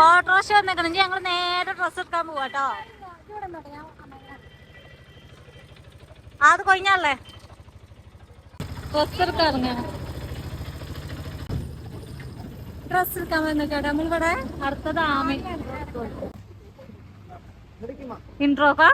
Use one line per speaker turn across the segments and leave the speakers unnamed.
Autorickshaw വന്നേക്കണം. ഞങ്ങൾ നേരെ dress എടുക്കാൻ പോവാട്ടോ അത് കൊഴിഞ്ഞല്ലേ ഡ്രസ് എടുക്കാൻ ഇറങ്ങാണ് ഡ്രസ് എടുക്കാൻ വന്നേക്കാട്ടെ നമ്മളിവിടെ അടുത്തത് ആമി. ഇൻട്രോക്കാ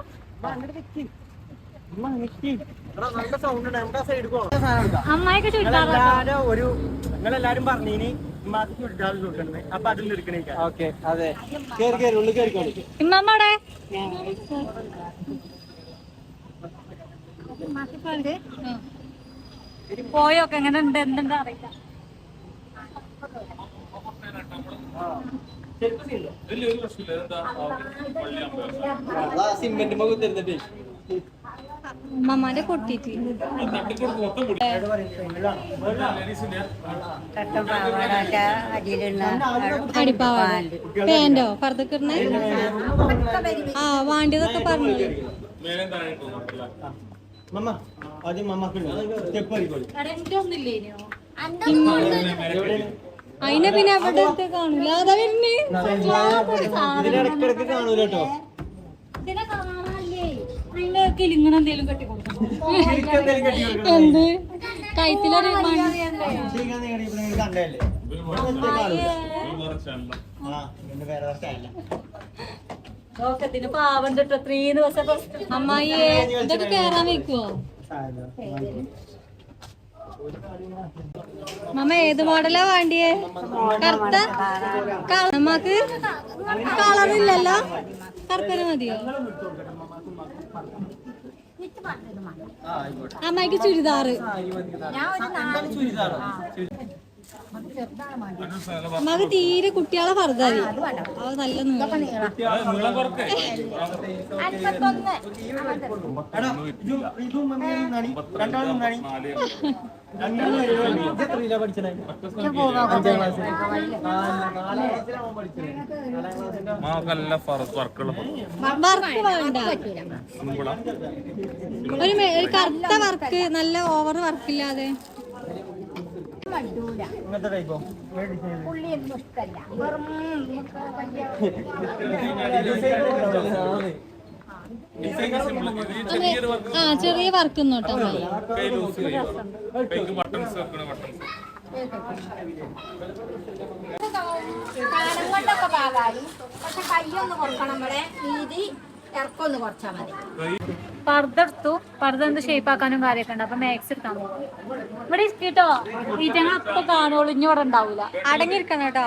അമ്മായിക്ക് ചുരിദാർ
ഒരു നിങ്ങളെല്ലാരും പറഞ്ഞിനി ഇമ്മാക്ക് ചുരിദാർ കൊടുക്കണേ അപ്പൊ അതിൽ എടുക്കണേ ഓക്കെ അതെ കേറി കേറി ഉള്ളിൽ കേറിക്കോളി
ഇമ്മമ്മടെ പോയൊക്കെ എങ്ങനെ ഉണ്ട് എന്തുണ്ട് അറിയില്ല
സിമെന്റ് കുത്തിരുന്നിട്ട്
ഉമ്മമാന്റെ കൊട്ടിട്ട് അടിപ്പാവാട പാന്റോ ഫർദക്കിറിന് ആ വാണ്ടിയതൊക്കെ പറഞ്ഞു. അതിനെ പിന്നെ അവിടെ കാണൂല? അതാ വരുന്നേ
കാണൂല കേട്ടോ. കണ്ടതല്ലേ ഇങ്ങനെ എന്തെങ്കിലും ആ കൊടുക്കും. എന്ത്? വർഷമല്ല
നോക്കത്തിന് പാവം തൊട്ട് ഇത്രയും ദിവസം അമ്മായിയെ ഇതൊക്കെ കേറാൻ വെക്കുവോ? മമ്മ ഏത് മോഡലാ വേണ്ടിയേ? കറുത്ത? നമ്മക്ക് കളറില്ലല്ലോ. കറുപ്പന മതിയോ? അമ്മായിക്ക് ചുരിദാറ്? അമ്മയ്ക്ക് തീരെ കുട്ടികളെ ഫർദാരി അത് നല്ല നീളം. ഒരു കറുത്ത വർക്ക് നല്ല ഓവർ വർക്കില്ലാതെ
ഇങ്ങനത്തെ
ആ ചെറിയ വർക്ക് നോട്ടോ
പാകായി. പക്ഷെ കൈയൊന്ന് കുറക്കണം ഇവിടെ വീതി ഇറക്കൊന്ന് കുറച്ചാൽ മതി.
പർദ്ദ എടുത്തു. പർദ്ദ എന്ത് ഷേപ്പ് ആക്കാനും കാര്യമൊക്കെ ഉണ്ട്. അപ്പൊ മാക്സ് എടുക്കാൻ പോകും ഇവിടെ ഇരിക്കട്ടോ. ഈറ്റങ്ങൾ അപ്പൊ കാണുള്ളൂ. ഇനി ഇവിടെ ഉണ്ടാവൂല. അടങ്ങിയിരിക്കണം കേട്ടോ.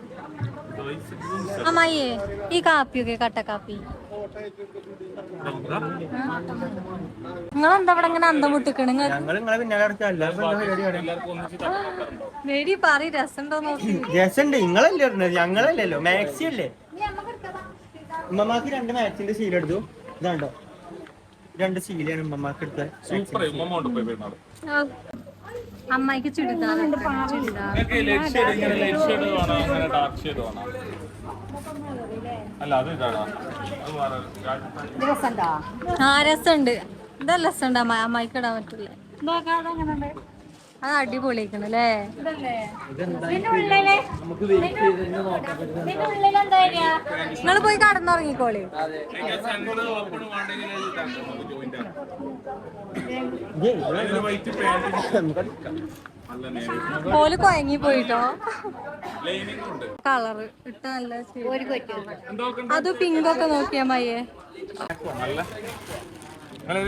അമ്മായിയെ ഈ കാപ്പിയൊക്കെ കട്ട കാപ്പി നിങ്ങളെന്താ ഇവിടെ ഇങ്ങനെ അന്തം വിട്ടിക്കണ് നിങ്ങൾ പറ രസമുണ്ടോ നോക്കി.
രസണ്ട്. നിങ്ങളല്ലേ ഇടുന്നത്? ഞങ്ങളല്ലല്ലോ. മാക്സി അല്ലേ? ഉമ്മമാക്ക് രണ്ട് മാക്സിന്റെ ശീലം എടുത്തു. ഇതാണ്ടോ? രണ്ട് ശീലാണ് ഉമ്മമാക്ക് എടുത്ത
സൂപ്പർ ഉമ്മ കൊണ്ട് പോയി പെരുന്നാൾ
അമ്മായിക്ക് ചുരിദാർ ചുരിദാർ.
നിങ്ങൾക്ക് ലൈറ്റ് ഷെയ്ഡ് ഇങ്ങനെ ലൈറ്റ് ഷെയ്ഡ് വേണോ? അങ്ങനെ ഡാർക്ക് ഷെയ്ഡ് വേണോ? അല്ല അത് ഇതാണോ അത് വേറെ
രസമുണ്ടോ?
ആ രസമുണ്ട്. ഇതാ രസമുണ്ട്. അമ്മ അമ്മയ്ക്ക് ഇടാൻ പറ്റില്ല? അത് അടിപൊളിയാക്കണം അല്ലേ നിങ്ങൾ പോയി കടന്നുറങ്ങിക്കോളി. പോൽ കൊയങ്ങി പോയിട്ടോ?
ലൈനിങ് ഉണ്ട്
കളറ് ഇട്ട നല്ല അത് പിങ്ക് ഒക്കെ നോക്കിയാ മയ്യേ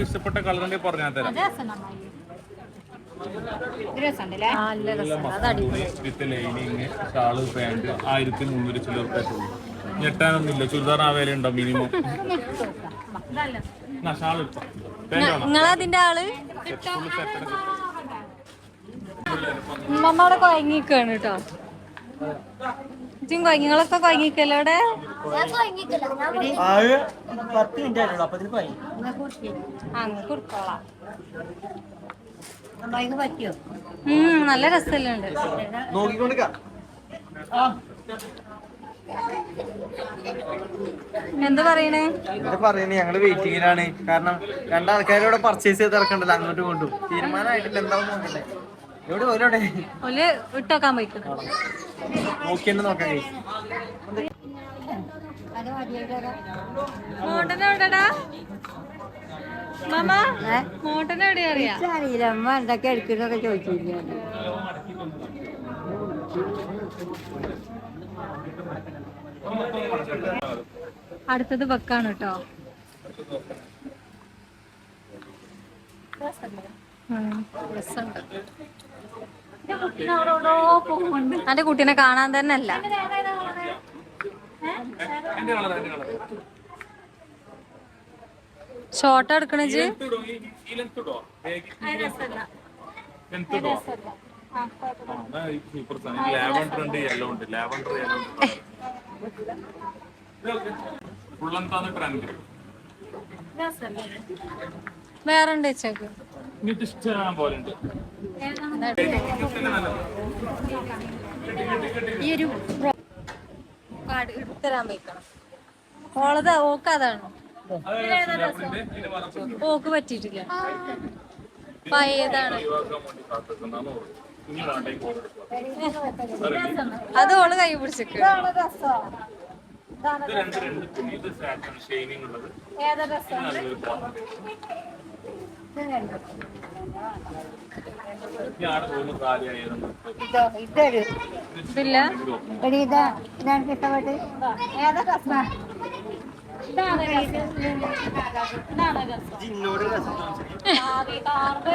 ഇഷ്ടപ്പെട്ട കളറിന്റെ പറഞ്ഞാൽ തരാം
രസമുണ്ടല്ലേ
ആ, നല്ല രസം അത് അടിപൊളി
വിത്ത് ലൈനിങ് ഷാൾ പാന്റ് ആയിരത്തി മുന്നൂറ് ഉള്ളൂ ഞെട്ടാനൊന്നുമില്ല. ചുരിദാർ ആ വില ഉണ്ടോ മിനിമം വേണോ?
നിങ്ങളതിന്റെ
ആൾ?
ഉമ്മ അവിടെ കൊയങ്ങിക്കാണ് കേട്ടോ. ഇച്ചും കൊയങ്ങിങ്ങളൊക്കെ കൊയങ്ങിക്കല്ലോ അവിടെ? അങ്ങ്
കൊടുക്കോളാം നല്ല രസമുണ്ട്
നോക്കിക്കൊണ്ടിരിക്കാം.
എന്താ പറയണേ?
എന്താ ഞങ്ങൾ വെയിറ്റിങ്ങിലാണ്. കാരണം രണ്ടാൾക്കാരോടെ പർച്ചേസ് ചെയ്ത് ഇറക്കണ്ടല്ലോ അങ്ങോട്ട് കൊണ്ടു തീരുമാനമായിട്ടില്ല എന്താവും നോക്കണ്ടേ? എവിടെ ഓരോടെ?
ഓൽ വിട്ടോക്കാൻ പോയിക്കുന്നു
നോക്കിയെന്ന് നോക്കാം guys.
അറിയില്ല അമ്മ എന്തൊക്കെ എടുക്കുന്നൊക്കെ ചോദിച്ചില്ല
അടുത്തത് വെക്കാണ് കേട്ടോ എന്റെ കുട്ടീനെ കാണാൻ തന്നെ അല്ല
എന്താണ് എടുക്കണേ
വേറെ ഉണ്ട് ഈ ഒരു എടുത്തരാൻ വയ്ക്കണം. ഓളത് ഓക്ക് ഓക്ക് പറ്റിയിട്ടില്ല. പഴയതാണ്.
കോഡ്
അത് ഓൾ കൈ പിടിച്ചിട്ട് ഇതില്ല?
ഇതാ ഇതാണ് ഇഷ്ടപ്പെട്ട് ഏതാ
കാണുമ്പോ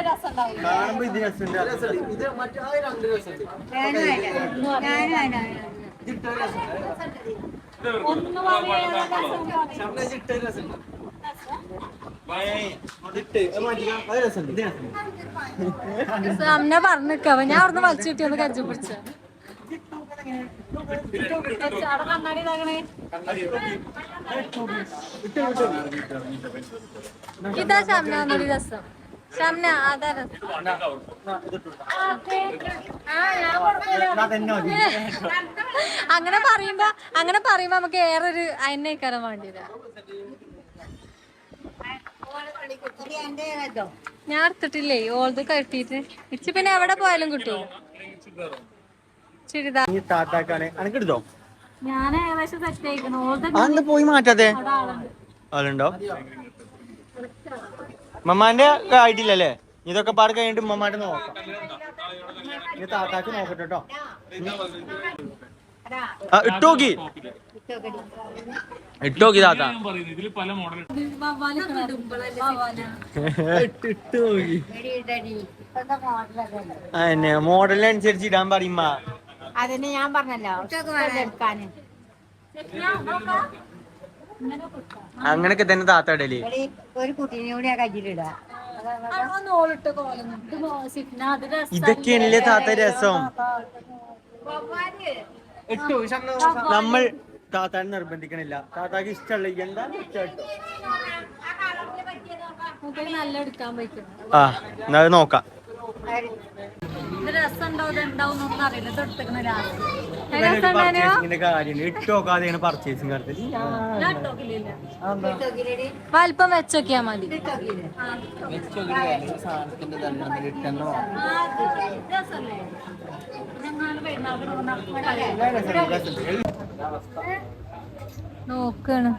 കാണുമ്പോ ഇത് രസമുണ്ട്. ഇത് മറ്റേ രണ്ട് രസമുണ്ട്. ഇതിട്ട രസമുണ്ട്. രസമുണ്ട്.
അമ്മ ഞാൻ അവിടുന്ന് വലിച്ചു കിട്ടി ഒന്ന് പിടിച്ചു. പിടിച്ച അവിടെ കണ്ണാടി ഇതാകണേ രസം ഷംന അതാ രസം.
എന്നാ തന്നെ
അങ്ങനെ പറയുമ്പോ അങ്ങനെ പറയുമ്പോ നമുക്ക് ഏറെ ഒരു അയന്നേക്കാരം
വേണ്ടി
ഞാൻ എടുത്തിട്ടില്ലേ? ഓൾത് കെട്ടിട്ട് ഇച്ച് പിന്നെ എവിടെ പോയാലും കിട്ടുമോ ചുരിദാർ ഞാൻ ഏകദേശം സെറ്റ് ആയിക്കണം. ഓൾത്
അന്ന് പോയി മാറ്റാതെ
ആളുണ്ട്.
മമ്മാന്റെ ആയിട്ടില്ലല്ലേ? ഇതൊക്കെ പാട് കഴിഞ്ഞിട്ട് ഉമ്മമാന്റെ നോക്കാം. താത്താക്ക് നോക്കട്ടെ കേട്ടോ ഇട്ടോക്കി ഇട്ടോക്കി താത്ത. മോഡലിനനുസരിച്ച് ഇടാൻ പറയുമ്പ
അതിന് ഞാൻ പറഞ്ഞല്ലോ. എടുക്കാന്.
അങ്ങനൊക്കെ തന്നെ താത്ത ഇടലേ.
ഒരു കുട്ടീനെ കൂടി ആ കയ്യിലിടാ.
ഇതൊക്കെയാണല്ലേ താത്ത രസം. നമ്മൾ താത്താനെ നിർബന്ധിക്കണില്ല. താത്താക്ക് ഇഷ്ടമല്ല എന്താ ഇഷ്ടം?
നമുക്ക് നല്ല എടുക്കാൻ പറ്റും
ആ എന്നാ നോക്കാം.
ഇത് രസം ഉണ്ടോ ഇത് ഉണ്ടാവും എന്നൊന്നും അറിയില്ല ഇത് എടുത്തേക്കണ ഇട്ടോക്കില്ല വലിപ്പം വെച്ചോക്കിയാ മതി. പെരുന്നാളിന് വന്ന നോക്കാണ്.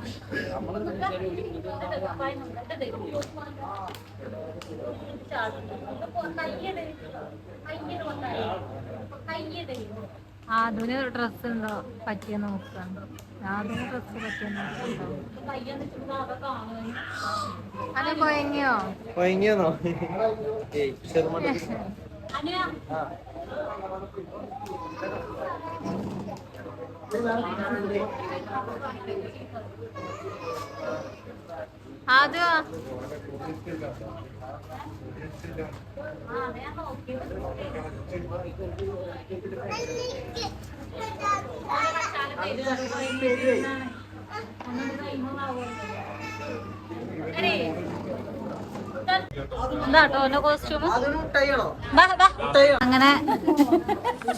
ആധുന ഡ്രസ് ഉണ്ടോ പറ്റിയ നോക്കാം ആധുനിക ഡ്രസ് പറ്റിയ നോക്കാം അത് കൊയങ്ങിയോ? അത് എന്താട്ടോ കോസ്റ്റ്യൂം അങ്ങനെ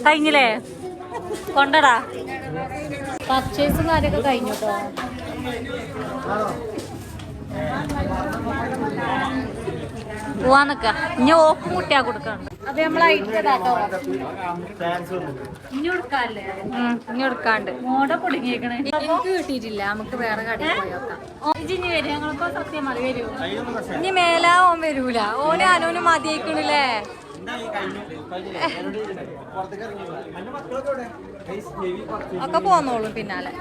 കഴിഞ്ഞില്ലേ? കൊണ്ടടാ. പർച്ചേസും കാര്യമൊക്കെ കഴിഞ്ഞു കേട്ടോ പോവാൻ നിക്ക. ഇനി ഓപ്പ് മുട്ടിയാ കൊടുക്കണ്ട് അത് നമ്മൾ അയച്ചതാട്ടോ ഇനി കൊടുക്കാല്ലേ? ഇനി കൊടുക്കാണ്ട്. മോട എനിക്ക് കിട്ടിയിട്ടില്ല. നമുക്ക് വേറെ കടയിൽ പോയോക്കാം ഇനി വരും? ഞങ്ങളിപ്പോ സത്യം മതി വരൂ? ഇനി മേല ഓൻ വരൂല. ഓന് അനോന് മതിയേക്കണില്ലേ?
പുറത്തേക്ക് ഇറങ്ങി മക്കളൊക്കെ
ഒക്കെ പോന്നോളും പിന്നാലെ.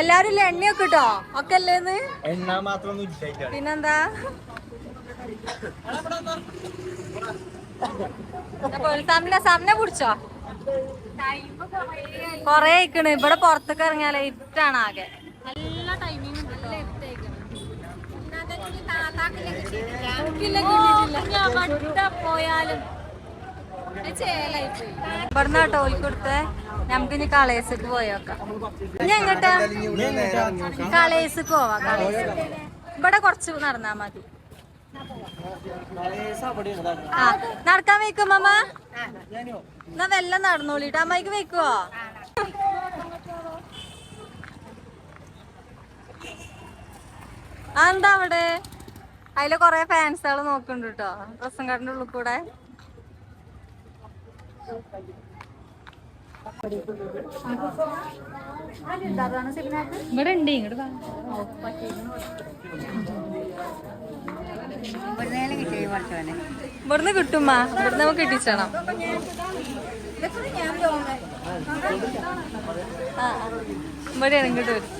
എല്ലാരും എണ്ണയൊക്കെ കിട്ടോ ഒക്കെ അല്ലേന്ന്
എണ്ണ മാത്രം
പിന്നെന്താ? സമനെ സാമിനെ പിടിച്ചോ? കൊറേ ഇക്കണ് ഇവിടെ പുറത്തേക്ക് ഇറങ്ങിയാലേ ഇരുട്ടാണ് ആകെ. നല്ല ടൈമിംഗ് പോയാലും ഇവിടുന്ന് ടോയ്ക്ക് കൊടുത്ത് നമുക്ക് ഇനി കളേഴ്സിക്ക് പോയോക്കാം. ഇനി എങ്ങോട്ട്? കളേഴ്സിക്ക് പോവാ കളേഴ്സ് ഇവിടെ കുറച്ച് നടന്നാ മതി. ആ നടക്കാൻ വെക്കും അമ്മ എന്നാ വെല്ലം നടന്നോളിട്ട്. അമ്മയ്ക്ക് വെക്കുവോ എന്താ അവിടെ? അതിൽ കൊറേ ഫാൻസുകൾ നോക്കുന്നുണ്ട് കേട്ടോ ഡ്രസ്സും കാട്ടിന്റെ ഉള്ളിൽ കൂടെ. ഇവിടെ ഉണ്ട് ഇങ്ങോട്ട് ഇവിടുന്ന് കിട്ടുമ്മ ഇവിടുന്ന് നമുക്ക് കിട്ടിച്ചണം. ഇവിടെയാണ് ഇങ്ങോട്ട് വരും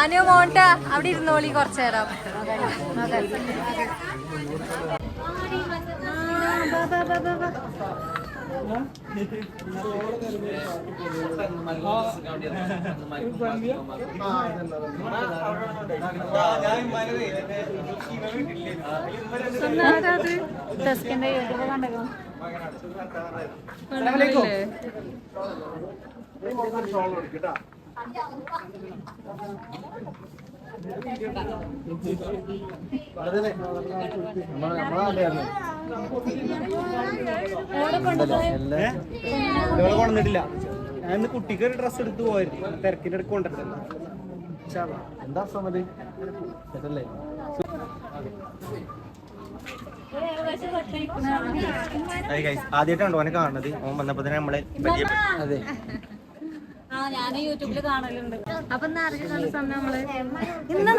അനു മോണ്ട അവിടെ ഇരുന്നോളി കുറച്ചു നേരം? ഡെസ്കിന്റെ യൂട്യൂബ് കണ്ടോ
ഇവിടെ കൊണ്ടുവന്നിട്ടില്ല ഞാൻ ഇന്ന് കുട്ടിക്ക് ഒരു ഡ്രസ് എടുത്ത് പോയിരുന്നു തിരക്കിന്റെ അടുക്ക് കൊണ്ടിട്ടില്ല എന്താ സമത് സെറ്റല്ലേ ആദ്യമായിട്ടാണ് ഓനെ കാണുന്നത്. ഓൻ വന്നപ്പോ തന്നെ നമ്മളെ അതെ
ആ ഞാൻ യൂട്യൂബിൽ കാണലുണ്ട് അപ്പൊ ഇന്ന് നമ്മൾ?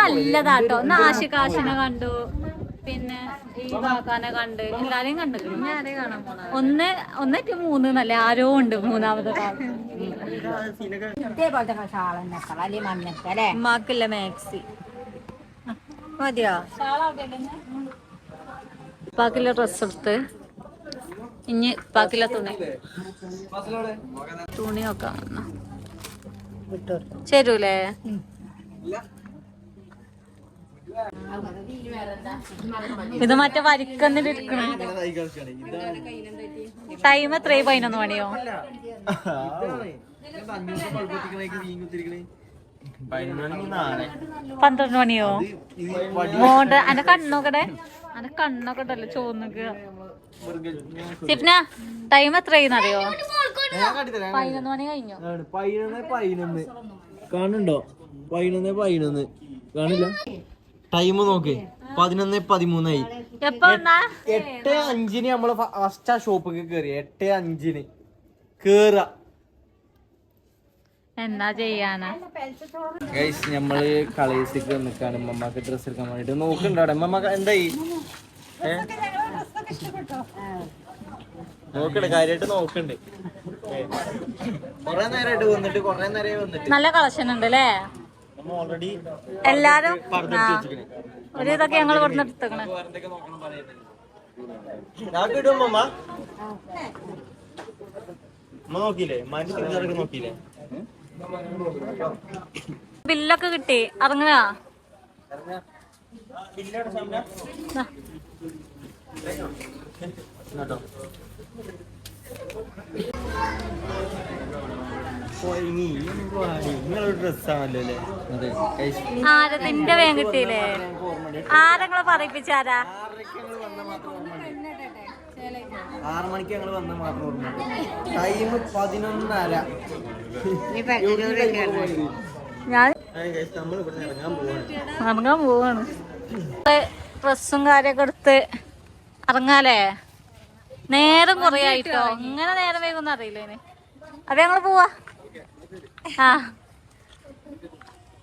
നല്ലതാട്ടോ. ഇന്ന് ആശികാശിനെ കണ്ടു. പിന്നെ ഈ വാക്കാനെ കണ്ട്. എല്ലാരെയും കണ്ടു ഇനി കാണാൻ പോണ? ഒന്ന് ഒന്നേറ്റ് മൂന്ന് നല്ല ആരോ ഉണ്ട് മൂന്നാമത്തെ ഉമ്മാക്കില്ല മാക്സി. മതിയോ? ഉപ്പാക്കില്ല ഡ്രസ് എടുത്ത്. ഇനി ഉപ്പാക്കില്ല തുണി. തുണി നോക്കാൻ വന്ന. ശരിയല്ലേ ഇത് മറ്റേ വരിക്കുന്ന ഇരിക്കണ ടൈം എത്രയും പതിനൊന്ന് മണിയോ? പന്ത്രണ്ട് മണിയോ? മോണ്ട് അന്റെ കണ്ണൊക്കെ അന്റെ കണ്ണൊക്കെ ഉണ്ടല്ലോ ചോന്നുക. സിപ്ന ടൈം എത്രയെന്ന് അറിയോ? പതിനൊന്ന് മണി കഴിഞ്ഞു.
പതിനൊന്ന് പതിനൊന്ന്. കാണുന്നുണ്ടോ? പതിനൊന്ന് പതിനൊന്ന്. കാണില്ല? ടൈം നോക്ക്. പതിനൊന്ന് പതിമൂന്നായി. എട്ട് അഞ്ചിന് നമ്മൾ ഫസ്റ്റ് ആ ഷോപ്പിക്ക് കേറി എട്ട് അഞ്ചിന്. കേറ.
എന്നാ ചെയ്യാനാ?
ഗൈസ് നമ്മൾ കളേഴ്സിക്ക് നിക്കാണ് മമ്മക്ക് ഡ്രസ് എടുക്കാൻ വേണ്ടിട്ട്. നോക്കണ്ടോ മമ്മ എന്തായി? നോക്കണ്ട് കാര്യമായിട്ട് നോക്കണ്ട്. കൊറേ നേരമായിട്ട് വന്നിട്ട് കൊറേ നേരമായി വന്നിട്ട്.
നല്ല കളക്ഷൻ ഉണ്ട് അല്ലേ
ഓൾറെഡി
എല്ലാരും? ഒരു ഇതൊക്കെ ഞങ്ങൾ ഇവിടുന്ന് എടുത്തേക്കണേ.
നോക്കിയില്ലേ? നോക്കിയില്ലേ?
ബില്ലൊക്കെ കിട്ടി. ഇറങ്ങുക.
കേട്ടോ
ആരതിന്റെ വേഗം കിട്ടിയില്ലേ? ആരങ്ങളെ പറയിപ്പിച്ചാരാ
ആറ് മണിക്ക് ഞങ്ങൾ വന്ന മാത്രം ഓർമ്മ ടൈം പതിനൊന്നര
ഞാൻ
ഇറങ്ങാൻ പോവാണ്.
ഡ്രസ്സും കാര്യൊക്കെ എടുത്ത് ഇറങ്ങാലേ നേരം കുറേ ആയിട്ടോ? ഇങ്ങനെ നേരം വൈകുന്ന അറിയില്ലേന് അപ്പൊ ഞങ്ങൾ പോവാ. ആ.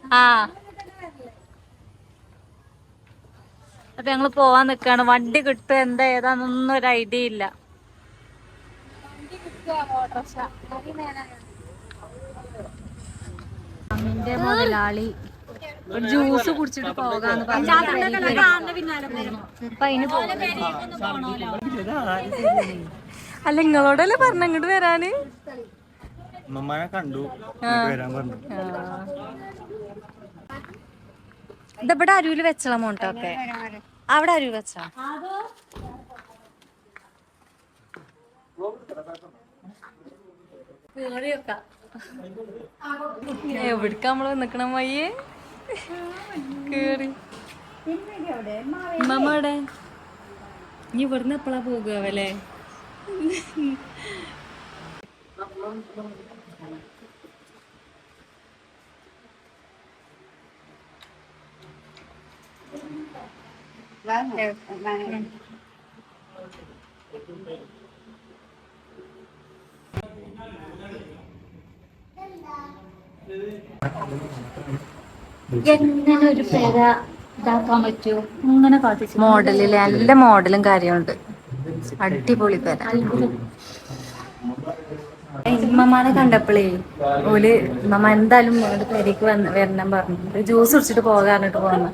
ആ. അപ്പൊ ഞങ്ങൾ പോവാൻ നിക്കാണ്. വണ്ടി കിട്ടും എന്താ? ഏതാന്നൊന്നും ഒരു ഐഡിയ ഇല്ല.
മുതലാളി. ഒരു ജ്യൂസ് കുടിച്ചിട്ട് പോകാന്ന് പറഞ്ഞു.
അല്ല നിങ്ങളോടല്ലേ പറഞ്ഞു ഇങ്ങോട്ട് വരാന്?
കണ്ടു. ഇങ്ങോട്ട് അരുവിൽ വെച്ചളാം
ഇതിവിടെ വെച്ചാ മോണ്ടൊക്കെ അവിടെ അരുവി വെച്ച എവിടക്ക നമ്മൾ നിക്കണം മയ്യേ കേറി. മമ്മടെ നീ ഇവിടുന്ന് എപ്പോഴാ പോകുവല്ലേ? എങ്ങനെ ഒരു പേര ഇതാക്കാൻ പറ്റുമോ ഇങ്ങനെ കാട്ടിച്ചു
മോഡലിൽ നല്ല മോഡലും കാര്യമുണ്ട് അടിപൊളി പേര. ഇമ്മമാനെ കണ്ടപ്പോഴേ ഓൽ ഉമ്മ എന്തായാലും മോളുടെ പേരേക്ക് വന്ന് വരണം പറഞ്ഞു. ജ്യൂസ് കുടിച്ചിട്ട് പോകാറിട്ട് പോന്നു.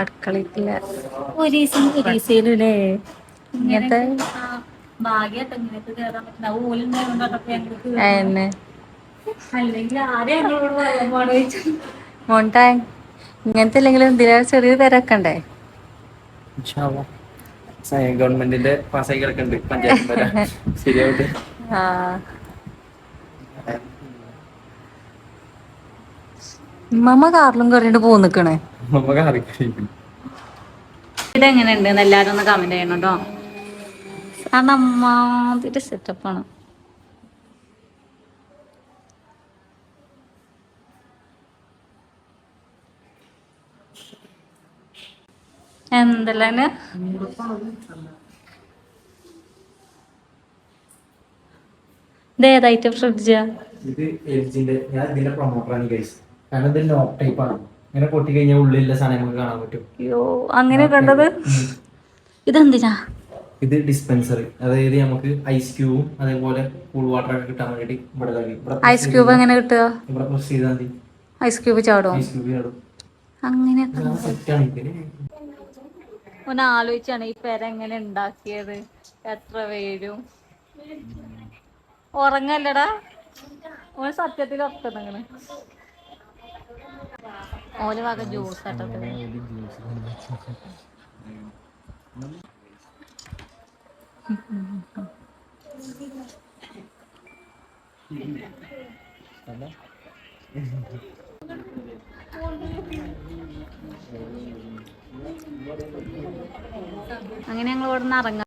അടുക്കളയിട്ടില്ല
ഒരീസം ഒരീസയിലല്ലേ
ഇങ്ങനത്തെ
ഭാഗ്യമായിട്ട് ഇങ്ങനെയൊക്കെ കേറാൻ പറ്റുന്ന ഓലുണ്ടായതുകൊണ്ടൊക്കെ ഞങ്ങൾക്ക്
ഇങ്ങനത്തെ അല്ലെങ്കിലും എന്തിനാ ചെറിയ തിരക്കണ്ടേ?
ഗവൺമെന്റിന്റെ പാസ്സായി കിടക്കുന്നുണ്ട് പഞ്ചായത്ത് ശരിയാവട്ടെ.
ഉമ്മമ്മ കാറിലും കയറിയിട്ട് പോ നിക്കണേ?
നമുക്ക് അറിയിക്കും
ഇത് എങ്ങനെയുണ്ട് എല്ലാരും ഒന്ന് കമന്റ് ചെയ്യണം കേട്ടോ കാരണം അമ്മാതിരി സെറ്റപ്പാണ് എന്തെല്ലാം ഇത് ഏതായിട്ട് ഫ്രിഡ്ജാ?
ഇത് എൽജിന്റെ ഞാൻ ഇതിന്റെ പ്രൊമോട്ടറാണ് ഗൈസ് കാരണം ഇത് ലോക്ക് ടൈപ്പ് ആണ്. ഇങ്ങനെ പൊട്ടി കഴിഞ്ഞാൽ ഉള്ളിലുള്ള സാധനം നമുക്ക് കാണാൻ പറ്റും.
അയ്യോ അങ്ങനെ കണ്ടത്? ഇതെന്തിനാ?
ഇത് ഡിസ്പെൻസർ അതായത് നമുക്ക് ഐസ് ക്യൂബും അതേപോലെ കൂൾ വാട്ടർ ഒക്കെ കിട്ടാൻ വേണ്ടി ഇവിടെ
ഐസ് ക്യൂബ് എങ്ങനെ കിട്ടുക?
ഇവിടെ പ്രസ് ചെയ്താൽ മതി.
ഐസ് ക്യൂബ് ചാടും
ഐസ് ക്യൂബ് ചാടും. അങ്ങനെ
ഒന്ന് ആലോചിച്ചാണ് ഈ പെര എങ്ങനെ ഉണ്ടാക്കിയത്. എത്ര പേരും. ഉറങ്ങല്ലടാ. ഓന് സത്യത്തിൽ ഉറക്കുന്നെങ്ങനെ ഓൽ വക ജ്യൂസ് ആട്ടത് അങ്ങനെ ഞങ്ങൾ ഇവിടെ നിന്ന് ഇറങ്ങാം